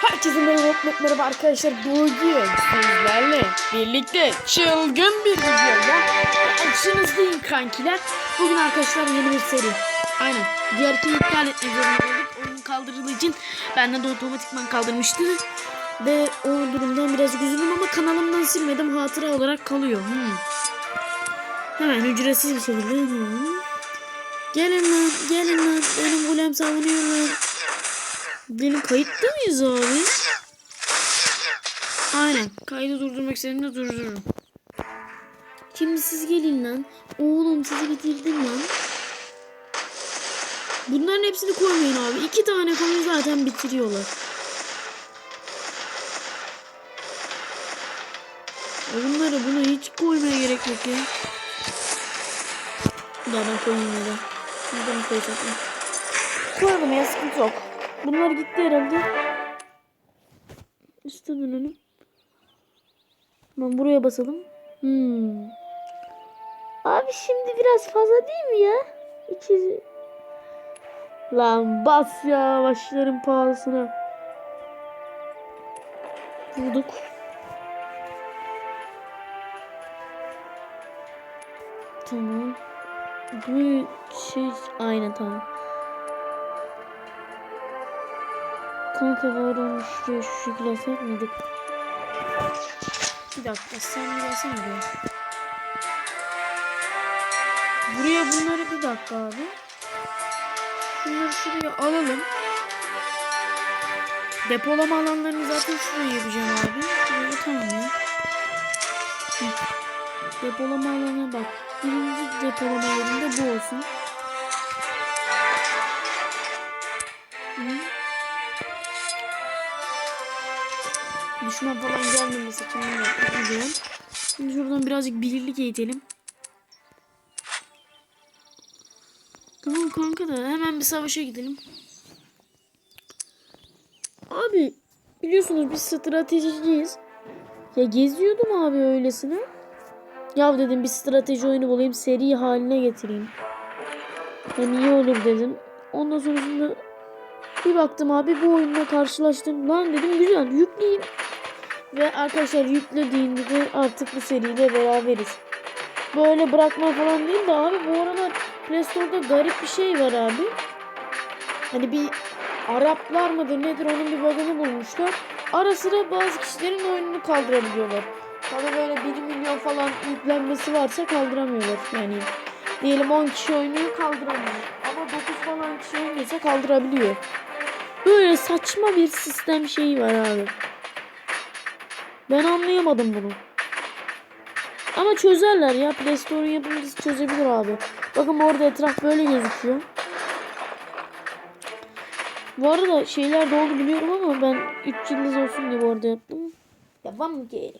Herkese merhaba, merhaba arkadaşlar. Bugün sizlerle birlikte çılgın bir videoyla karşınızdayım kankiler. Bugün arkadaşlar yeni bir seri. Aynen. Diğer iki iptal etmek zorunda olduk. Oyun kaldırıldığı için benden de otomatikman kaldırmıştı. Ve o durumdan biraz üzüldüm ama kanalımdan silmedim. Hatıra olarak kalıyor. Hmm. Hemen ücretsiz bir şekilde. Hmm. Gelin lan, gelin lan. Benim golem savunuyor lan. Benim kayıtta mıyız abi? Aynen. Kaydı durdurmak istediğimde durdururum. Şimdi siz gelin lan. Oğlum sizi bitirdim lan. Bunların hepsini koymayın abi. İki tane koyun zaten bitiriyorlar. Bunları buna hiç koymaya gerek yok ya. Daha ben koyayım ya da. Buradan koyacak mı? Koyalım ya sıkıntı yok. Bunlar gitti herhalde. Üste dönelim. Ben buraya basalım. Hmm. Abi şimdi biraz fazla değil mi ya? İki... Lan bas ya başların pahalısına. Vurduk. Tamam. Bu şey aynen tamam. Kanka var onu şuraya şu şekilde atmak mıydık? Bir dakika sen gelsene buraya. Buraya bunları bir dakika abi. Bunları şuraya alalım. Depolama alanlarını zaten şuraya yapacağım abi. Şuraya tamam ya. Depolama alanına bak. Birinci depolama yerinde bu olsun. Düşman falan gelmemesi için yapacağım. Şimdi şuradan birazcık birlik eğitelim. Tamam kanka da hemen bir savaşa gidelim. Abi biliyorsunuz biz stratejiciyiz. Ya geziyordum abi öylesine. Ya dedim bir strateji oyunu bulayım seri haline getireyim. Hem iyi olur dedim. Ondan sonrasında bir baktım abi bu oyunla karşılaştım. Lan dedim güzel yükleyeyim. Ve arkadaşlar yüklediğinde de artık bu seriyle beraberiz. Böyle bırakma falan değil de abi bu aralar Play Store'da garip bir şey var abi. Hani bir Araplar mıdır nedir onun bir bug'ını bulmuşlar. Ara sıra bazı kişilerin oyununu kaldırabiliyorlar. Tabi böyle 1 milyon falan yüklenmesi varsa kaldıramıyorlar. Yani diyelim 10 kişi oynuyor kaldıramıyor. Ama 9 falan kişi oynuyorsa kaldırabiliyor. Böyle saçma bir sistem şeyi var abi. Ben anlayamadım bunu. Ama çözerler ya. Play Store'un yapımcısı çözebilir abi. Bakın bu arada etraf böyle gözüküyor. Bu arada şeyler de biliyorum ama ben 3 yıldız olsun diye bu arada yaptım. Devam ki.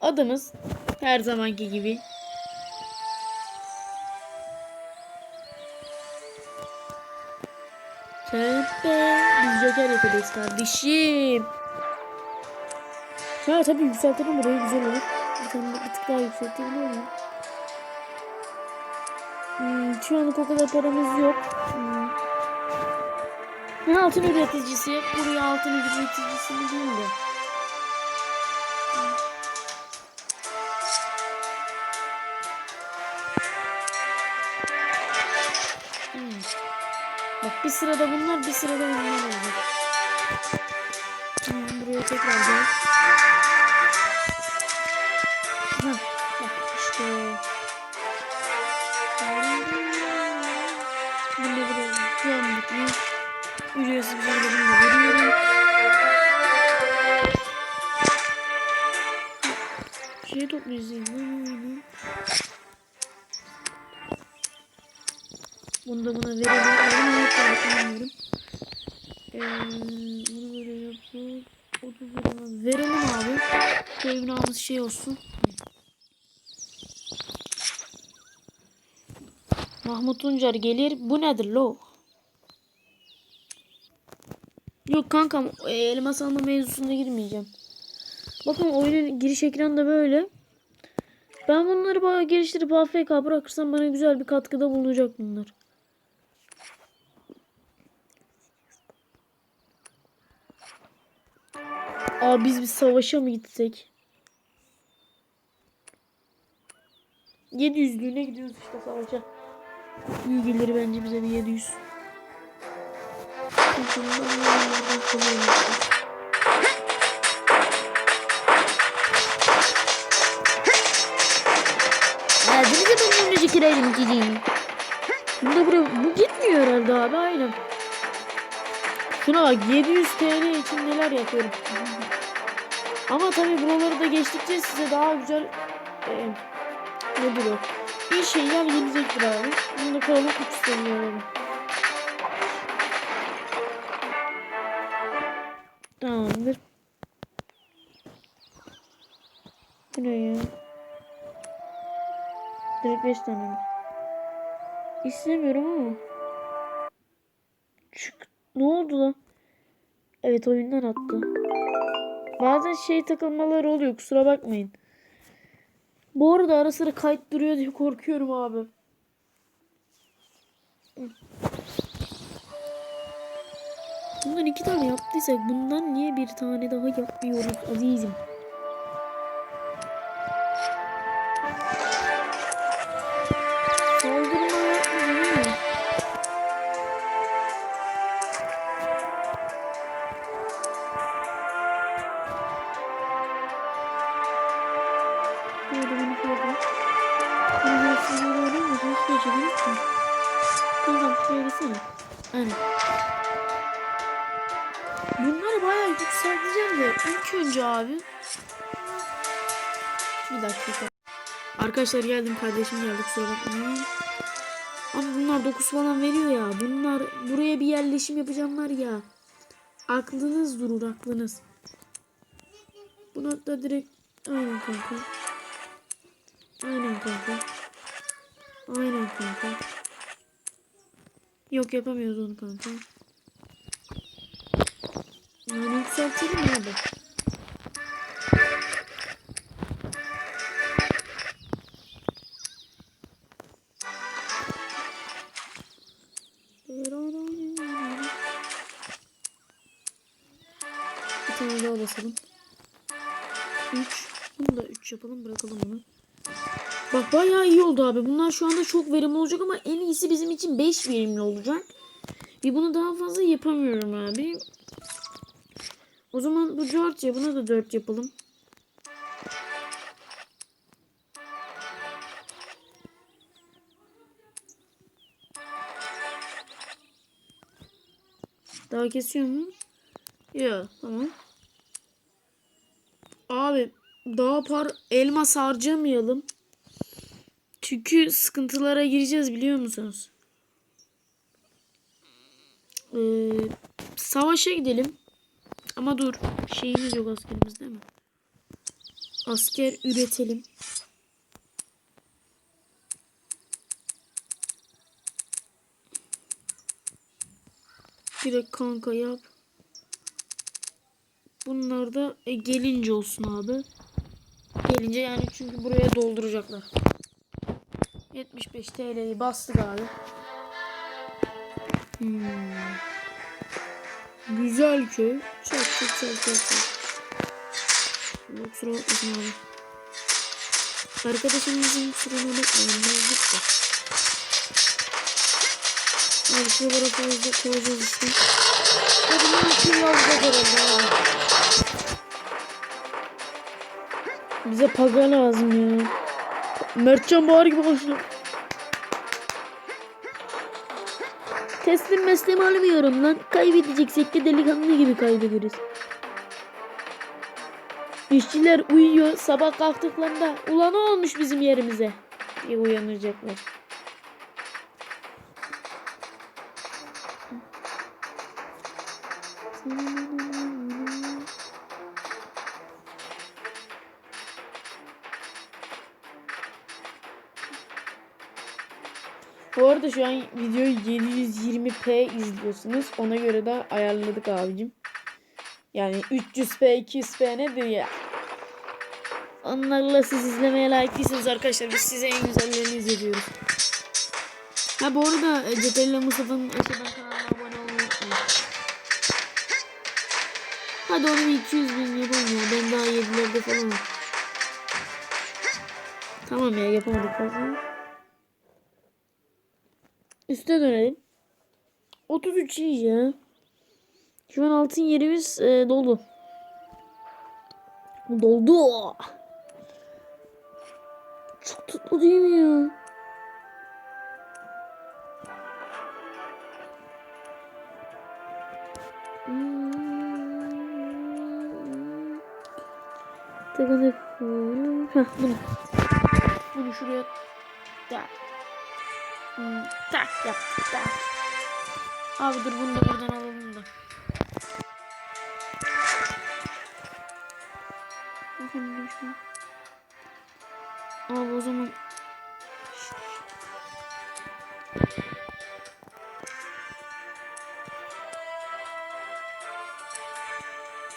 Adımız her zamanki gibi. Tepe. Biz Joker yapacağız kardeşim. Ha tabii yükseltelim burayı güzel olur. Bir tane bir tık daha yükseltebilir miyim? Hmm, şu anlık o kadar paramız yok. Hmm. Altın üreticisi? Buraya altın üreticisi mi değil de. Hmm. Bak bir sırada bunlar bir sırada bunlar olacak. Buraya tekrar gel. Hah, bak işte. Bunu buraya gömdük mü? Ücretsiz bir şekilde bunu da veriyorum. Şey toplayacağız. Bunu da buna verelim. Ayrı yok bilmiyorum. Ee, bunu böyle yapalım. 30 lira verelim abi. Şu şey olsun. Mahmut Tuncer gelir. Bu nedir lo? Yok kankam e, elmas alma mevzusuna girmeyeceğim. Bakın oyunun giriş ekranı da böyle. Ben bunları geliştirip AFK bırakırsam bana güzel bir katkıda bulunacak bunlar. Abi biz bir savaşa mı gitsek? 700'lüğüne gidiyoruz işte savaşa. İyi gelir bence bize bir 700. Ağzınıza burnunu tükürelim gideyim. Bunda buraya, bu gitmiyor herhalde abi aynen. Şuna bak 700 TL için neler yapıyorum. Ama tabii buraları da geçtikçe size daha güzel e, nedir o? Bir şeyler gelecektir abi. Bunu da koyalım 3 seviye alalım. Tamamdır. Bu ne ya? Direkt 5 tane mi? İstemiyorum ama. Çık. Ne oldu lan? Evet oyundan attı. Bazen şey takılmaları oluyor kusura bakmayın. Bu arada ara sıra kayıt duruyor diye korkuyorum abi. Bundan iki tane yaptıysak bundan niye bir tane daha yapmıyoruz azizim? Mi? Bunu söyleyeceğim mi? Tamam şuraya gitsene. Aynen. Bunları bayağı yükselteceğim de ilk önce abi. Bir dakika. Arkadaşlar geldim kardeşim geldi kusura bakmayın. Ama bunlar 9 falan veriyor ya. Bunlar buraya bir yerleşim yapacağımlar ya. Aklınız durur aklınız. Bunu da direkt aynen kanka. Aynen kanka. Yok yapamıyoruz onu kanka. Yani yükseltelim abi. Bir tane daha basalım. 3. Bunu da 3 yapalım bırakalım bunu. Bak bayağı iyi oldu abi. Bunlar şu anda çok verimli olacak ama en iyisi bizim için 5 verimli olacak. Bir bunu daha fazla yapamıyorum abi. O zaman bu 4 ya buna da 4 yapalım. Daha kesiyor mu? Ya tamam. Abi daha par elmas harcamayalım. Çünkü sıkıntılara gireceğiz biliyor musunuz? Ee, savaşa gidelim. Ama dur. Şeyimiz yok askerimiz değil mi? Asker üretelim. Direkt kanka yap. Bunlar da e, gelince olsun abi. Gelince yani çünkü buraya dolduracaklar. 75 TL'yi bastık abi. Hmm. Güzel köy. Çok çok çok çok çok. Kusura bakmasın abi. Arkadaşımızın. Mevcut da. Abi şuralara fazla koyacağız işte. Hadi ben şu yazda herhalde abi. Bize paga lazım ya. Mertcan Bahar gibi koşuyor. Teslim meslem almıyorum lan. Kaybedeceksek de delikanlı gibi kaybederiz. İşçiler uyuyor. Sabah kalktıklarında ulan olmuş bizim yerimize diye uyanacaklar. Bu arada şu an videoyu 720p izliyorsunuz. Ona göre de ayarladık abicim. Yani 300p, 200p nedir ya? Onlarla siz izlemeye layık değilsiniz arkadaşlar. Biz size en güzellerini izletiyoruz. Ha bu arada e, Cephelli Mustafa'nın aşağıdan kanalına abone olmayı unutmayın. Hadi onu bir 200 bin yapalım ya. Ben daha 7'lerde falanım. Tamam ya yapamadık fazla. Üste dönelim. 33 iyi ya. Şu an altın yerimiz e, doldu. Doldu. Çok tatlı değil mi ya? Heh bunu. Bunu şuraya tak. Hmm, tak yaptık tak. Abi dur bunu da buradan alalım da. Abi o zaman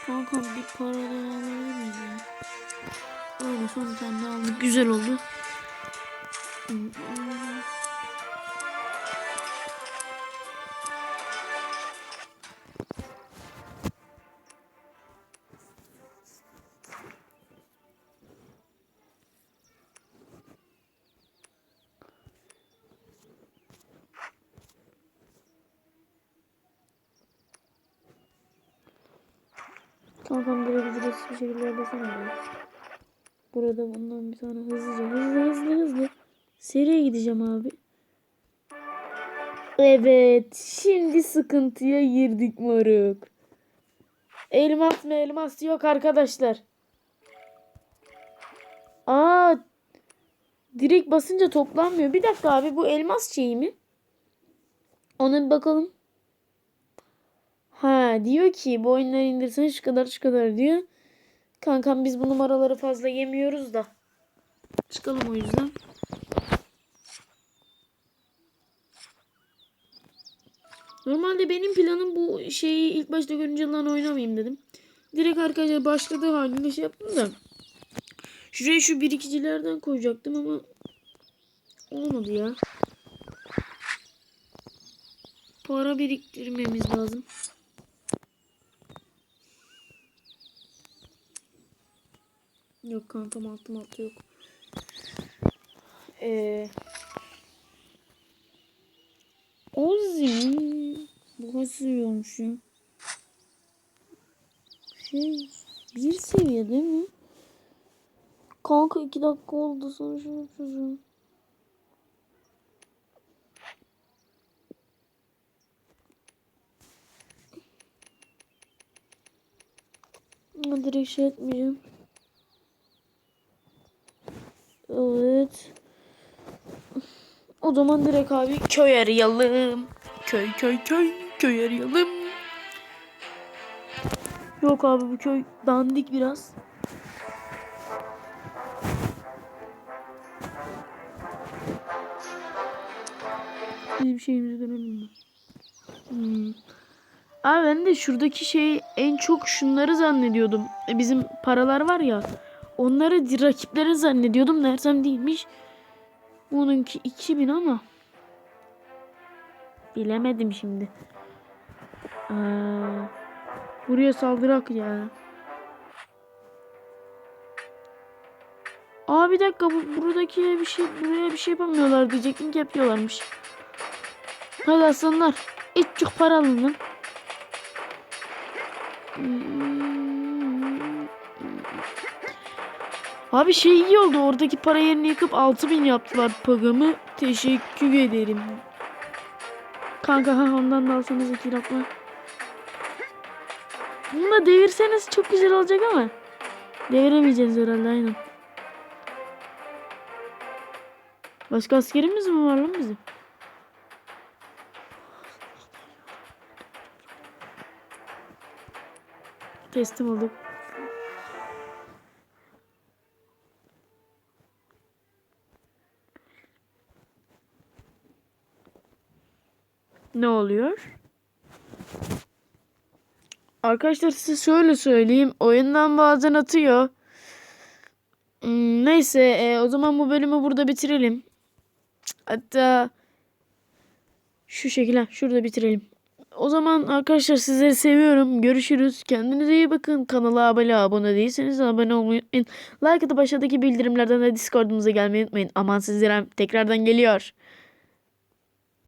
Kanka bir para daha alabilir miyiz ya? Öyle son bir tane aldık. Güzel oldu. Kankam böyle ücretsiz bir şekilde ödesene ya. Burada bundan bir tane hızlıca hızlı hızlı hızlı. Seriye gideceğim abi. Evet. Şimdi sıkıntıya girdik moruk. Elmas mı elmas yok arkadaşlar. Aa, direkt basınca toplanmıyor. Bir dakika abi bu elmas şeyi mi? Ona bir bakalım. Ha diyor ki bu oyunları indirsen şu kadar şu kadar diyor. Kankam biz bu numaraları fazla yemiyoruz da. Çıkalım o yüzden. Normalde benim planım bu şeyi ilk başta görünce lan oynamayayım dedim. Direkt arkadaşlar başladığı halinde şey yaptım da. Şuraya şu birikicilerden koyacaktım ama olmadı ya. Para biriktirmemiz lazım. Yok kankam altım altı yok. Ee, Ozzy. Seviyormuş ya? Şey bir seviye değil mi? Kanka iki dakika oldu sonra şunu yapacağım. Direkt şey etmeyeceğim. Evet. O zaman direkt abi köy arayalım. Köy köy köy köy arayalım. Yok abi bu köy dandik biraz. Bizim şeyimize dönelim mi? Hmm. Abi ben de şuradaki şey en çok şunları zannediyordum. E, Bizim paralar var ya. Onları rakipleri zannediyordum. Meğersem değilmiş. Bununki 2000 ama. Bilemedim şimdi. Aa, buraya saldırak ya. Aa bir dakika bu buradaki bir şey buraya bir şey yapamıyorlar diyecektim ki yapıyorlarmış. Hadi aslanlar. İç çok para alın lan. Abi şey iyi oldu. Oradaki para yerini yıkıp 6000 yaptılar pagamı. Teşekkür ederim. Kanka ha ondan da alsanız iki lokma. Bunu da devirseniz çok güzel olacak ama. Deviremeyeceğiz herhalde aynen. Başka askerimiz mi var lan bizim? Teslim olduk. Ne oluyor? Arkadaşlar size şöyle söyleyeyim. Oyundan bazen atıyor. Hmm, neyse e, o zaman bu bölümü burada bitirelim. Hatta şu şekilde şurada bitirelim. O zaman arkadaşlar sizleri seviyorum. Görüşürüz. Kendinize iyi bakın. Kanala abone abone değilseniz abone olmayı. Like atıp aşağıdaki bildirimlerden de Discord'umuza gelmeyi unutmayın. Aman sizlere tekrardan geliyor.